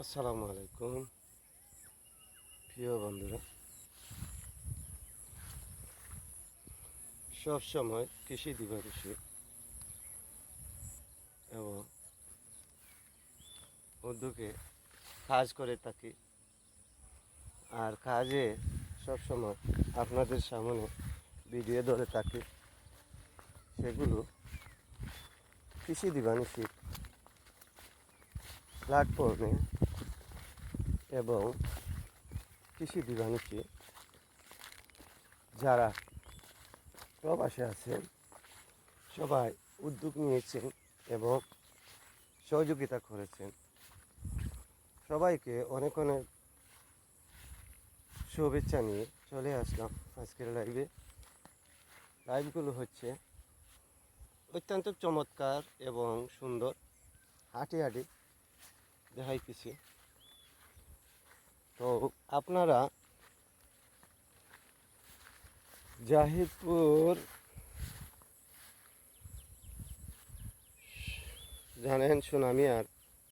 আসসালামু আলাইকুম প্রিয় বন্ধুরা সব সময় কৃষি দিবসে এবং উদ্যোগে কাজ করে থাকি। আর কাজে সব সময় আপনাদের সামনে ভিডিও ধরে থাকি। সেগুলো কৃষি দিবানিশীর প্ল্যাটফর্মে এবং কৃষি দিবানিশী যারা প্রবাসে আছেন, সবাই উদ্যোগ নিয়েছেন এবং সহযোগিতা করেছেন। সবাইকে অনেক অনেক শুভেচ্ছা নিয়ে চলে আসলাম আজকের লাইভে লাইভগুলো হচ্ছে অত্যন্ত চমৎকার এবং সুন্দর, হাঁটি হাঁটি দেখাইতেছি। তো আপনারা জাহিদপুর জানেন সুনামিয়ার